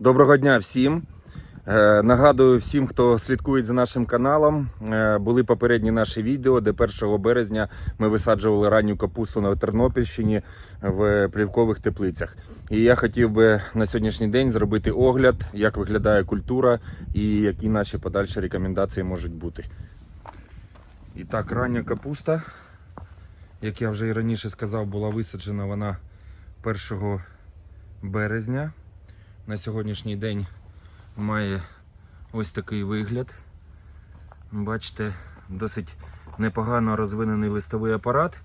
Доброго дня всім. Е, Нагадую всім, хто слідкує за нашим каналом. е, Були попередні наші відео, де 1 березня ми висаджували ранню капусту на Тернопільщині в плівкових теплицях. І я хотів би на сьогоднішній день зробити огляд, як виглядає культура і які наші подальші рекомендації можуть бути. І так, рання капуста, як я вже і раніше сказав, була висаджена вона 1 березня. На сьогоднішній день має ось такий вигляд. Бачите, досить непогано розвинений листовий апарат.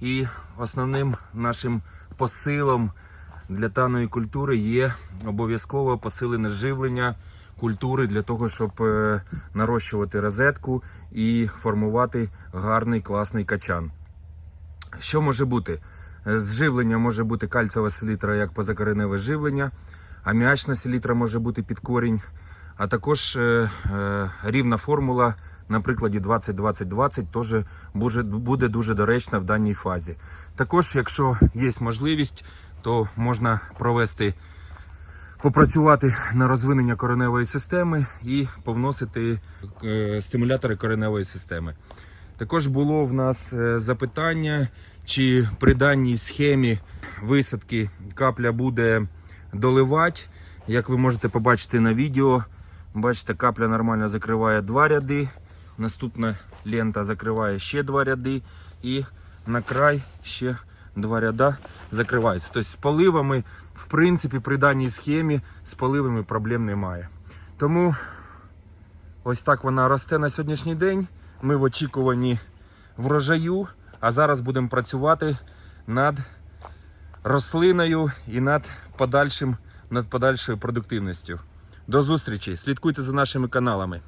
І основним нашим посилом для даної культури є обов'язково посилене живлення культури для того, щоб е, нарощувати розетку і формувати гарний класний качан. Що може бути? Е, З живлення може бути кальцева селітра як позакореневе живлення, аміачна селітра може бути під корінь, а також е, е, рівна формула на прикладі 20-20-20 теж буде, дуже доречна в даній фазі. Також, якщо є можливість, то можна провести попрацювати на розвинення кореневої системи і повносити е, стимулятори кореневої системи. Також було в нас запитання, чи при даній схемі висадки капля буде доливати. Як ви можете побачити на відео, бачите, капля нормально закриває два ряди. Наступна лента закриває ще два ряди. І на край ще два ряда закривається. Тобто з поливами, в принципі, при даній схемі з поливами проблем немає. Тому ось так вона росте на сьогоднішній день. Ми в очікуванні врожаю, а зараз будемо працювати над рослиною і над подальшим, над подальшою продуктивністю. До зустрічі! Слідкуйте за нашими каналами.